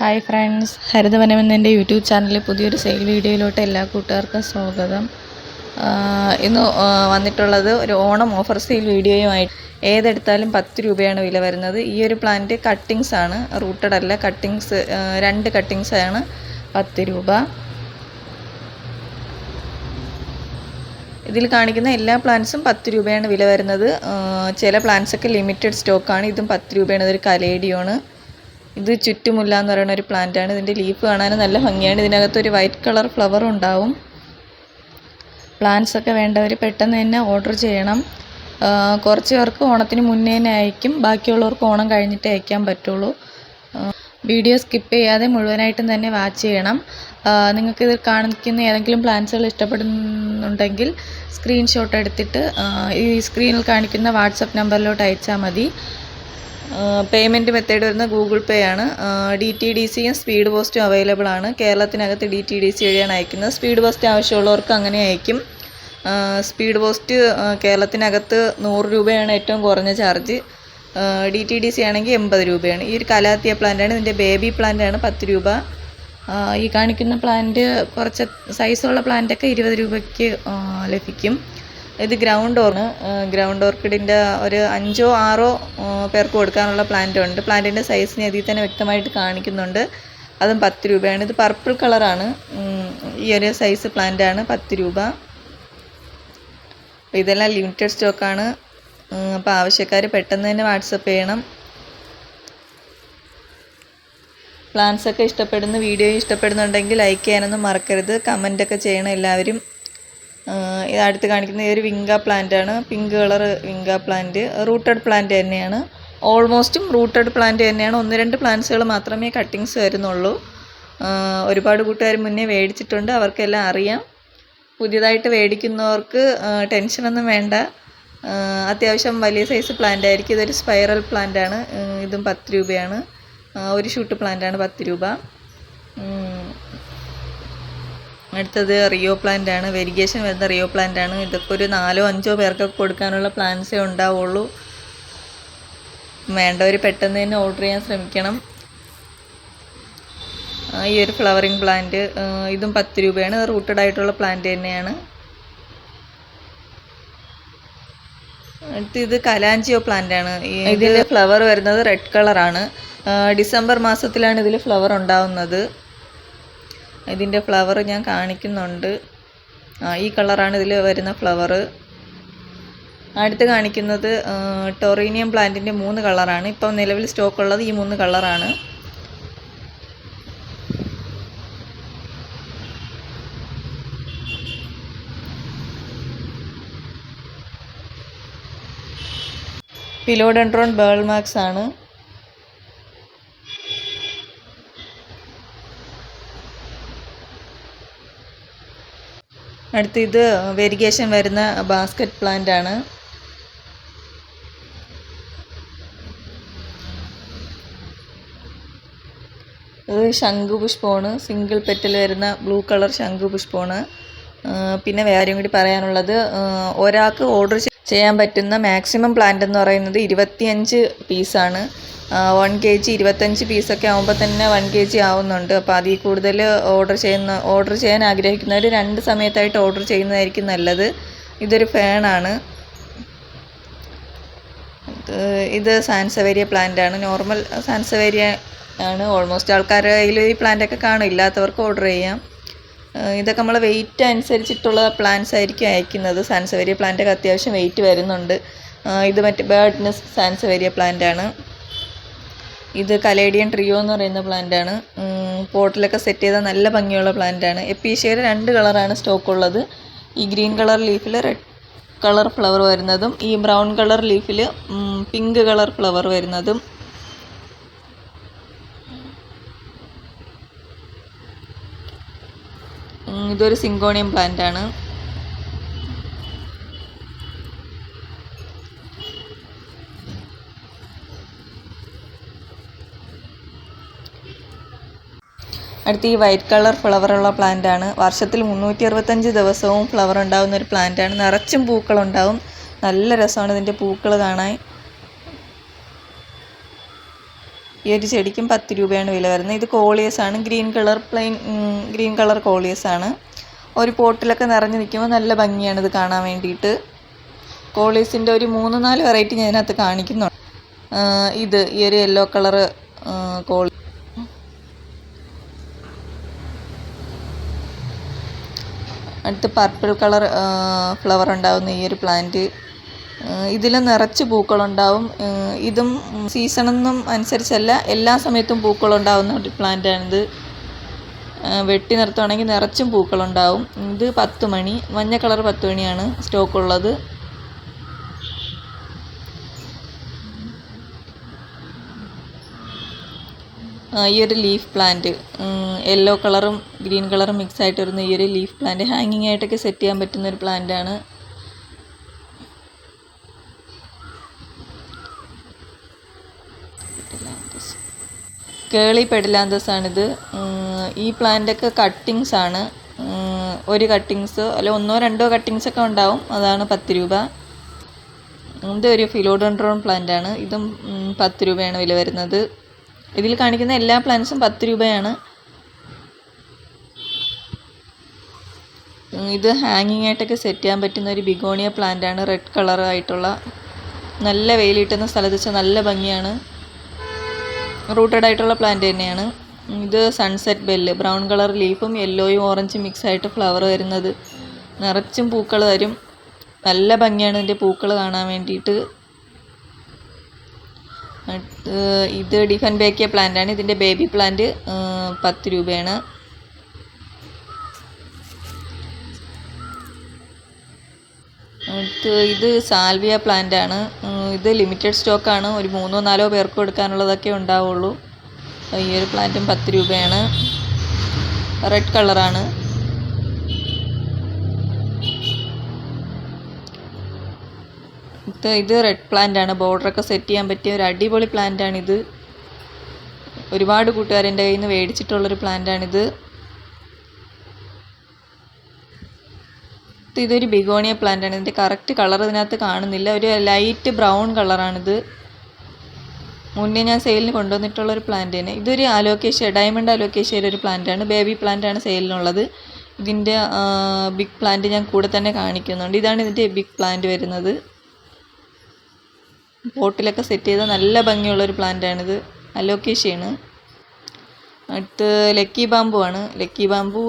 Hi friends ഹരിതവനം എന്ന എന്റെ YouTube ചാനലിൽ പുതിയൊരു സെയിൽ വീഡിയോയിലോട്ട് എല്ലാ കൂട്ടുകാർക്കും സ്വാഗതം. ഇന്ന് വന്നിട്ടുള്ളത് ഒരു ഓണം ഓഫർ സെയിൽ വീഡിയോയുമായിട്ട് ഏതെടുത്താലും പത്ത് രൂപയാണ് വില വരുന്നത്. ഈ ഒരു പ്ലാന്റ് കട്ടിങ്സ് ആണ്. റൂട്ടഡ് അല്ല കട്ടിങ്സ് രണ്ട് കട്ടിങ്സ് ആണ് പത്ത് രൂപ. ഇതിൽ കാണിക്കുന്ന എല്ലാ പ്ലാന്റ്സും പത്ത് രൂപയാണ് വില വരുന്നത്. ചില പ്ലാന്റ്സൊക്കെ ലിമിറ്റഡ് സ്റ്റോക്കാണ് ഇതും പത്ത് രൂപയാണ്. ഇതൊരു കലേഡിയാണ്. ഇത് ചുറ്റുമുല്ല എന്ന് പറയുന്ന ഒരു പ്ലാന്റ് ആണ്. ഇതിന്റെ ലീഫ് കാണാൻ നല്ല ഭംഗിയാണ്. ഇതിനകത്ത് ഒരു വൈറ്റ് കളർ ഫ്ലവർ ഉണ്ടാവും. പ്ലാന്റ്സ് ഒക്കെ വേണ്ടവർ പെട്ടെന്ന് തന്നെ ഓർഡർ ചെയ്യണം. കുറച്ച് പേർക്ക് ഓണത്തിന് മുന്നേ തന്നെ അയക്കും. ബാക്കിയുള്ളവർക്ക് ഓണം കഴിഞ്ഞിട്ട് അയക്കാൻ പറ്റുള്ളൂ. വീഡിയോ സ്കിപ്പ് ചെയ്യാതെ മുഴുവനായിട്ടും തന്നെ വാച്ച് ചെയ്യണം. നിങ്ങൾക്ക് ഇത് കാണിക്കുന്ന ഏതെങ്കിലും പ്ലാൻസുകൾ ഇഷ്ടപ്പെടുന്നുണ്ടെങ്കിൽ സ്ക്രീൻഷോട്ട് എടുത്തിട്ട് ഈ സ്ക്രീനിൽ കാണിക്കുന്ന വാട്സപ്പ് നമ്പറിലോട്ട് അയച്ചാൽ മതി. പേയ്മെന്റ് മെത്തേഡ് വരുന്നത് ഗൂഗിൾ പേ ആണ്. ഡി ടി ഡി സിയും സ്പീഡ് പോസ്റ്റും അവൈലബിൾ ആണ്. കേരളത്തിനകത്ത് ഡി ടി ഡി സി വഴിയാണ് അയക്കുന്നത്. സ്പീഡ് പോസ്റ്റ് ആവശ്യമുള്ളവർക്ക് അങ്ങനെ അയക്കും. സ്പീഡ് പോസ്റ്റ് കേരളത്തിനകത്ത് നൂറ് രൂപയാണ് ഏറ്റവും കുറഞ്ഞ charge D T D C ആണെങ്കിൽ എൺപത് രൂപയാണ്. ഈ ഒരു കലാത്തിയ പ്ലാന്റാണ് ഇതിന്റെ ബേബി പ്ലാന്റാണ് പത്ത് രൂപ. ഈ കാണിക്കുന്ന പ്ലാന്റ് കുറച്ച് സൈസുള്ള പ്ലാന്റൊക്കെ ഇരുപത് രൂപയ്ക്ക് ലഭിക്കും. ഇത് ഗ്രൗണ്ട് ഓർണ് ഗ്രൗണ്ട് ഓർക്കിഡിന്റെ ഒരു അഞ്ചോ ആറോ പേർക്ക് കൊടുക്കാനുള്ള പ്ലാന്റ് ഉണ്ട്. പ്ലാന്റിന്റെ സൈസിന് ഇതിൽ തന്നെ വ്യക്തമായിട്ട് കാണിക്കുന്നുണ്ട്. അതും പത്ത് രൂപയാണ്. ഇത് പർപ്പിൾ കളറാണ് ഈ ഒരു സൈസ് പ്ലാന്റാണ് പത്ത് രൂപ. അപ്പോൾ ഇതെല്ലാം ലിമിറ്റഡ് സ്റ്റോക്കാണ് അപ്പോൾ ആവശ്യക്കാർ പെട്ടെന്ന് തന്നെ വാട്സപ്പ് ചെയ്യണം. പ്ലാന്റ്സൊക്കെ ഇഷ്ടപ്പെടുന്ന വീഡിയോ ഇഷ്ടപ്പെടുന്നുണ്ടെങ്കിൽ ലൈക്ക് ചെയ്യാനൊന്നും മറക്കരുത്. കമന്റൊക്കെ ചെയ്യണം എല്ലാവരും. ഇത് അടുത്ത് കാണിക്കുന്നത് ഈ ഒരു വിങ്ക പ്ലാന്റ് ആണ്. Pink colour vinca plant rooted plant തന്നെയാണ്. ഓൾമോസ്റ്റും റൂട്ടഡ് പ്ലാന്റ് തന്നെയാണ്. ഒന്ന് രണ്ട് പ്ലാന്റ്സുകൾ മാത്രമേ കട്ടിങ്സ് വരുന്നുള്ളൂ. ഒരുപാട് കൂട്ടുകാർ മുന്നേ മേടിച്ചിട്ടുണ്ട്. അവർക്കെല്ലാം അറിയാം. പുതിയതായിട്ട് മേടിക്കുന്നവർക്ക് ടെൻഷനൊന്നും വേണ്ട. അത്യാവശ്യം വലിയ സൈസ് പ്ലാന്റ് ആയിരിക്കും. ഇതൊരു സ്പൈറൽ പ്ലാന്റ് ആണ്. ഇതും പത്ത് രൂപയാണ്. ഒരു ഷൂട്ട് പ്ലാന്റ് ആണ് പത്ത് രൂപ. അടുത്തത് റിയോ പ്ലാന്റ് ആണ്. വെരിഗേഷൻ വരുന്ന റിയോ പ്ലാന്റ് ആണ്. ഇതൊക്കെ ഒരു നാലോ അഞ്ചോ പേർക്കൊക്കെ കൊടുക്കാനുള്ള പ്ലാൻസേ ഉണ്ടാവുള്ളൂ. വേണ്ടവർ പെട്ടെന്ന് തന്നെ ഓർഡർ ചെയ്യാൻ ശ്രമിക്കണം. ഈ ഒരു ഫ്ലവറിങ് പ്ലാന്റ് ഇതും പത്ത് രൂപയാണ്. റൂട്ടഡ് ആയിട്ടുള്ള പ്ലാന്റ് തന്നെയാണ്. അടുത്ത് ഇത് കലാഞ്ചിയോ പ്ലാന്റ് ആണ് ഇതിൽ ഫ്ലവർ വരുന്നത് റെഡ് കളറാണ് ഡിസംബർ മാസത്തിലാണ് ഇതിൽ ഫ്ലവർ ഉണ്ടാവുന്നത്. ഇതിന്റെ ഫ്ലവർ ഞാൻ കാണിക്കുന്നുണ്ട്. ആ ഈ കളറാണ് ഇതിൽ വരുന്ന ഫ്ലവർ അടുത്ത് കാണിക്കുന്നത് ടൊറീനിയം പ്ലാന്റിന്റെ മൂന്ന് കളറാണ് ഇപ്പം നിലവിൽ സ്റ്റോക്ക് ഉള്ളത് ഈ മൂന്ന് കളറാണ് പിലോഡൻട്രോൺ ബേൾമാക്സ് ആണ്. അടുത്ത് ഇത് വെരിഗേഷൻ വരുന്ന ബാസ്ക്കറ്റ് പ്ലാന്റ് ആണ്. ഇത് ശംഖുപുഷ്പമാണ് സിംഗിൾ പെറ്റൽ വരുന്ന ബ്ലൂ കളർ ശംഖുപുഷ്പമാണ് പുഷ്പമാണ്. പിന്നെ വേറെയും കൂടി പറയാനുള്ളത് ഒരാൾക്ക് ഓർഡർ ചെയ്യാൻ പറ്റുന്ന മാക്സിമം പ്ലാന്റ് എന്ന് പറയുന്നത് ഇരുപത്തിയഞ്ച് പീസാണ്. വൺ കെ ജി ഇരുപത്തഞ്ച് പീസൊക്കെ ആകുമ്പോൾ തന്നെ വൺ കെ ജി ആവുന്നുണ്ട്. അപ്പോൾ അതിൽ കൂടുതൽ ഓർഡർ ചെയ്യുന്ന ഓർഡർ ചെയ്യാൻ ആഗ്രഹിക്കുന്നവർ രണ്ട് സമയത്തായിട്ട് ഓർഡർ ചെയ്യുന്നതായിരിക്കും നല്ലത്. ഇതൊരു ഫാനാണ് ഇത് സാൻസവേരിയ പ്ലാന്റ് ആണ്. നോർമൽ സാൻസവേരിയ ആണ്. ഓൾമോസ്റ്റ് ആൾക്കാരുടെ കയ്യിൽ ഈ പ്ലാന്റൊക്കെ കാണും. ഇല്ലാത്തവർക്ക് ഓർഡർ ചെയ്യാം. ഇതൊക്കെ നമ്മൾ വെയിറ്റ് അനുസരിച്ചിട്ടുള്ള പ്ലാന്റ്സ് ആയിരിക്കും അയക്കുന്നത്. സാൻസവേരിയ പ്ലാന്റൊക്കെ അത്യാവശ്യം വെയിറ്റ് വരുന്നുണ്ട്. ഇത് മറ്റേ ബേർഡ് സാൻസവേരിയ പ്ലാന്റ് ആണ്. ഇത് കലേഡിയൻ ട്രിയോ എന്ന് പറയുന്ന പ്ലാന്റ് ആണ്. പോട്ടിലൊക്കെ സെറ്റ് ചെയ്ത നല്ല ഭംഗിയുള്ള പ്ലാന്റ് ആണ്. എപ്പീഷ്യയുടെ രണ്ട് കളറാണ് സ്റ്റോക്ക് ഉള്ളത്. ഈ ഗ്രീൻ കളർ ലീഫിൽ റെഡ് കളർ ഫ്ലവർ വരുന്നതും ഈ ബ്രൗൺ കളർ ലീഫിൽ പിങ്ക് കളർ ഫ്ലവർ വരുന്നതും. ഇതൊരു സിങ്കോണിയം പ്ലാന്റ് ആണ്. അടുത്ത് ഈ വൈറ്റ് കളർ ഫ്ലവർ ഉള്ള പ്ലാന്റ് ആണ്. വർഷത്തിൽ മുന്നൂറ്റി അറുപത്തഞ്ച് ദിവസവും ഫ്ലവർ ഉണ്ടാകുന്ന ഒരു പ്ലാന്റ് ആണ്. നിറച്ചും പൂക്കളുണ്ടാവും നല്ല രസമാണ് ഇതിന്റെ പൂക്കൾ കാണാൻ. ഈ ഒരു ചെടിക്കും പത്ത് രൂപയാണ് വില വരുന്നത്. ഇത് കോളിയസ് ആണ്. Green colour plain green colour coleus ആണ്. ഒരു പോട്ടിലൊക്കെ നിറഞ്ഞു നിൽക്കുമ്പോൾ നല്ല ഭംഗിയാണ് ഇത് കാണാൻ വേണ്ടിയിട്ട്. കോളിയസിന്റെ ഒരു മൂന്ന് നാല് വെറൈറ്റി ഞാൻ ഇതിനകത്ത് കാണിക്കുന്നുണ്ട്. ഇത് ഈ ഒരു യെല്ലോ കളർ കോളി അടുത്ത് പർപ്പിൾ കളർ ഫ്ലവർ ഉണ്ടാവുന്ന ഈ ഒരു പ്ലാന്റ് ഇതിൽ നിറച്ച് പൂക്കളുണ്ടാവും. ഇതും സീസണൊന്നും അനുസരിച്ചല്ല എല്ലാ സമയത്തും പൂക്കളുണ്ടാവുന്ന ഒരു പ്ലാന്റാണിത് വെട്ടി നിർത്തുവാണെങ്കിൽ നിറച്ചും പൂക്കളുണ്ടാവും. ഇത് പത്ത് മണി മഞ്ഞ കളർ പത്ത് മണിയാണ് സ്റ്റോക്ക് ഉള്ളത് ആ, ഈ ഒരു ലീഫ് പ്ലാന്റ് യെല്ലോ കളറും ഗ്രീൻ കളറും മിക്സ് ആയിട്ട് വരുന്ന ഈ ഒരു ലീഫ് പ്ലാന്റ് ഹാങ്ങിങ് ആയിട്ടൊക്കെ സെറ്റ് ചെയ്യാൻ പറ്റുന്ന ഒരു പ്ലാന്റ് ആണ്. കേളി പെഡിലാന്തസ് ആണിത്. ഈ പ്ലാന്റൊക്കെ കട്ടിങ്സ് ആണ്. ഒരു കട്ടിങ്സ് അല്ല ഒന്നോ രണ്ടോ കട്ടിങ്സ് ഒക്കെ ഉണ്ടാവും. അതാണ് പത്ത് രൂപ. ഇത് ഒരു ഫിലോഡൻഡ്രോൺ പ്ലാന്റ് ആണ്. ഇതും പത്ത് രൂപയാണ് വില വരുന്നത്. ഇതിൽ കാണിക്കുന്ന എല്ലാ പ്ലാന്റ്സും പത്ത് രൂപയാണ്. ഇത് ഹാങ്ങിങ് ആയിട്ടൊക്കെ സെറ്റ് ചെയ്യാൻ പറ്റുന്ന ഒരു ബിഗോണിയ പ്ലാന്റ് ആണ്. റെഡ് കളർ ആയിട്ടുള്ള. നല്ല വെയിൽ കിട്ടുന്ന സ്ഥലത്ത് വെച്ചാൽ നല്ല ഭംഗിയാണ്. റൂട്ടഡ് ആയിട്ടുള്ള പ്ലാന്റ് തന്നെയാണ്. ഇത് സൺസെറ്റ് ബെല്ല് ബ്രൗൺ കളർ ലീഫും യെല്ലോയും ഓറഞ്ചും മിക്സ് ആയിട്ട് ഫ്ലവർ വരുന്നത്. നിറച്ചും പൂക്കൾ തരും. നല്ല ഭംഗിയാണ് ഇതിന്റെ പൂക്കൾ കാണാൻ വേണ്ടിയിട്ട്. ഇത് ഡിഫൻ ബേക്കിയ പ്ലാന്റ് ആണ് ഇതിന്റെ ബേബി പ്ലാന്റ് പത്ത് രൂപയാണ്. ഇത് സാൽവിയ പ്ലാന്റ് ആണ് ഇത് ലിമിറ്റഡ് സ്റ്റോക്കാണ്. ഒരു മൂന്നോ നാലോ പേർക്ക് കൊടുക്കാനുള്ളതൊക്കെ ഉണ്ടാവുള്ളൂ. ഈ ഒരു പ്ലാന്റും പത്ത് രൂപയാണ്. റെഡ് കളറാണ്. ഇത് ഇത് റെഡ് പ്ലാന്റ് ആണ്. ബോർഡറൊക്കെ സെറ്റ് ചെയ്യാൻ പറ്റിയ ഒരു അടിപൊളി പ്ലാന്റ് ആണിത്. ഒരുപാട് കൂട്ടുകാരെന്റെ കയ്യിൽ നിന്ന് മേടിച്ചിട്ടുള്ളൊരു പ്ലാന്റ് ആണിത്. ഇത് ഇതൊരു ബിഗോണിയ പ്ലാന്റ് ആണ്. ഇതിന്റെ കറക്റ്റ് കളർ ഇതിനകത്ത് കാണുന്നില്ല. ഒരു ലൈറ്റ് ബ്രൗൺ കളറാണിത് മുന്നേ ഞാൻ സെയിലിന് കൊണ്ടുവന്നിട്ടുള്ളൊരു പ്ലാന്റ് തന്നെ. ഇതൊരു അലോക്കേഷ്യ ഡയമണ്ട് അലോക്കേഷ്യയിലെ ഒരു പ്ലാന്റ് ആണ്. ബേബി പ്ലാന്റ് ആണ് സെയിലിനുള്ളത് ഇതിന്റെ ബിഗ് പ്ലാന്റ് ഞാൻ കൂടെ തന്നെ കാണിക്കുന്നുണ്ട്. ഇതാണ് ഇതിന്റെ ബിഗ് പ്ലാന്റ് വരുന്നത്. പോട്ടിലൊക്കെ സെറ്റ് ചെയ്ത നല്ല ഭംഗിയുള്ളൊരു പ്ലാന്റാണിത്. അലോക്കേഷയാണ് അടുത്ത് ലക്കി ബാമ്പു ആണ്. ലക്കി ബാമ്പു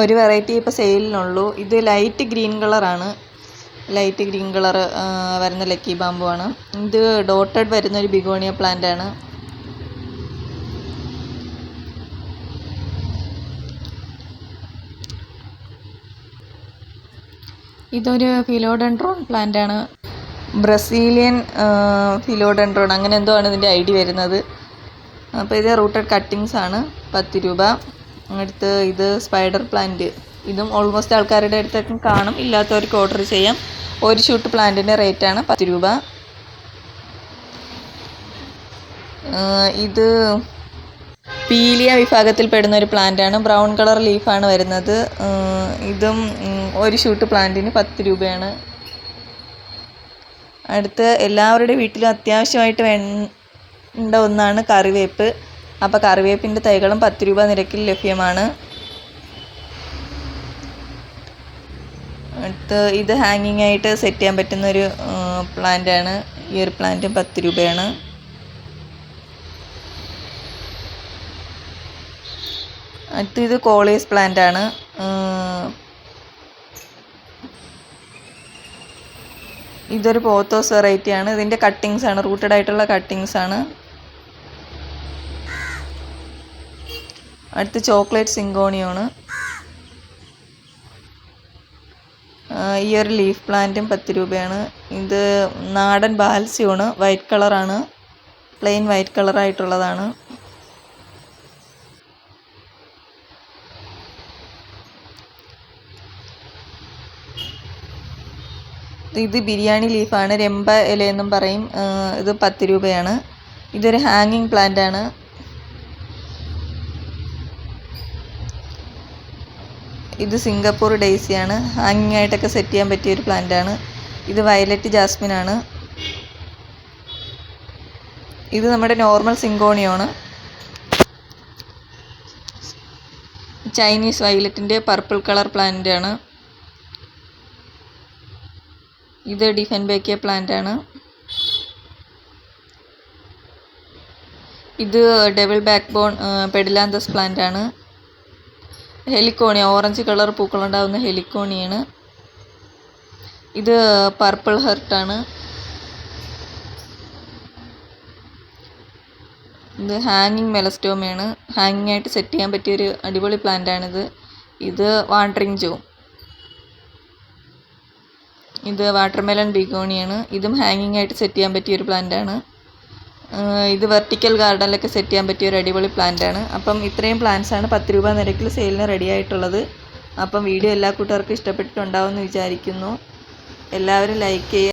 ഒരു വെറൈറ്റി ഇപ്പോൾ സെയിലിനുള്ളൂ ഇത് ലൈറ്റ് ഗ്രീൻ കളറാണ് ലൈറ്റ് ഗ്രീൻ കളർ വരുന്ന ലക്കി ബാമ്പു ആണ്. ഇത് ഡോട്ടഡ് വരുന്ന ഒരു ബിഗോണിയ പ്ലാന്റ് ആണ്. ഇതൊരു ഫിലോഡൻഡ്രോൺ പ്ലാന്റ് ആണ്. ബ്രസീലിയൻ ഫിലോഡൻഡ്രോൺ അങ്ങനെ എന്തോ ആണ് ഇതിന്റെ ഐ ഡി വരുന്നത്. അപ്പോൾ ഇത് റൂട്ടഡ് കട്ടിങ്സ് ആണ് പത്ത് രൂപ. അടുത്ത് ഇത് സ്പൈഡർ പ്ലാന്റ്. ഇതും ഓൾമോസ്റ്റ് ആൾക്കാരുടെ അടുത്തൊക്കെ കാണും ഇല്ലാത്തവർക്ക് ഓർഡർ ചെയ്യാം. ഒരു ഷൂട്ട് പ്ലാന്റിന്റെ റേറ്റാണ് പത്ത് രൂപ. ഇത് പീലിയ വിഭാഗത്തിൽപ്പെടുന്ന ഒരു പ്ലാന്റാണ് ബ്രൗൺ കളർ ലീഫാണ് വരുന്നത്. ഇതും ഒരു ഷൂട്ട് പ്ലാന്റിന് പത്ത് രൂപയാണ്. അടുത്ത് എല്ലാവരുടെ വീട്ടിലും അത്യാവശ്യമായിട്ട് വേണ്ട ഒന്നാണ് കറിവേപ്പ്. അപ്പോൾ കറിവേപ്പിന്റെ തൈകളും പത്ത് രൂപ നിരക്കിൽ ലഭ്യമാണ്. അടുത്ത് ഇത് ഹാങ്ങിങ് ആയിട്ട് സെറ്റ് ചെയ്യാൻ പറ്റുന്ന ഒരു പ്ലാന്റ് ആണ്. ഈ ഒരു പ്ലാന്റും പത്ത് രൂപയാണ്. അടുത്ത് ഇത് കോളേജ് പ്ലാന്റ് ആണ്. ഇതൊരു പോത്തോസ് വെറൈറ്റി ആണ് ഇതിന്റെ കട്ടിങ്സ് ആണ്. റൂട്ടഡ് ആയിട്ടുള്ള കട്ടിങ്സ് ആണ്. അടുത്ത് ചോക്ലേറ്റ് സിങ്കോണിയാണ് ഈ ഒരു ലീഫ് പ്ലാന്റും പത്ത് രൂപയാണ്. ഇത് നാടൻ ബാൽസ്യമാണ്. വൈറ്റ് കളറാണ് പ്ലെയിൻ വൈറ്റ് കളറായിട്ടുള്ളതാണ് ഇത് ബിരിയാണി ലീഫാണ്. രമ്പ ഇലയെന്നും പറയും. ഇത് പത്ത് രൂപയാണ്. ഇതൊരു ഹാങ്ങിങ് പ്ലാന്റ് ആണ് ഇത് സിംഗപ്പൂർ ഡെയ്സിയാണ്. ഹാങ്ങിങ് ആയിട്ടൊക്കെ സെറ്റ് ചെയ്യാൻ പറ്റിയ ഒരു പ്ലാന്റ് ആണ് ഇത് വയലറ്റ് ജാസ്മിൻ ആണ് ഇത് നമ്മുടെ നോർമൽ സിങ്കോണിയാണ്. ചൈനീസ് വയലറ്റിന്റെ പർപ്പിൾ കളർ പ്ലാന്റ് ആണ് ഇത് ഡിഫെൻബേക്കിയ പ്ലാന്റ് ആണ്. ഇത് double backbone pedilanthus plant ആണ്. ഹെലിക്കോണിയ ഓറഞ്ച് കളർ പൂക്കളുണ്ടാവുന്ന ഹെലിക്കോണിയാണ് ഇത് പർപ്പിൾ ഹെർട്ടാണ് ഇത് ഹാങ്ങിങ് മെലസ്റ്റോമയാണ് ഹാങ്ങിങ് ആയിട്ട് സെറ്റ് ചെയ്യാൻ പറ്റിയൊരു അടിപൊളി പ്ലാന്റ് ആണിത്. ഇത് വാണ്ടറിങ് ജോ ഇത് വാട്ടർമെലൺ ബിഗോണിയാണ്. ഇതും ഹാങ്ങിങ് ആയിട്ട് സെറ്റ് ചെയ്യാൻ പറ്റിയൊരു പ്ലാന്റ് ആണ്. ഇത് വെർട്ടിക്കൽ ഗാർഡനിലൊക്കെ സെറ്റ് ചെയ്യാൻ പറ്റിയ ഒരു അടിപൊളി പ്ലാന്റ് ആണ്. അപ്പം ഇത്രയും പ്ലാന്റ്സ് ആണ് പത്ത് രൂപ നിരക്കിൽ സെയിലിന് റെഡി ആയിട്ടുള്ളത്. അപ്പം വീഡിയോ എല്ലാ കൂട്ടുകാർക്കും ഇഷ്ടപ്പെട്ടിട്ടുണ്ടാവുമെന്ന് വിചാരിക്കുന്നു. എല്ലാവരും ലൈക്ക് ചെയ്യുക.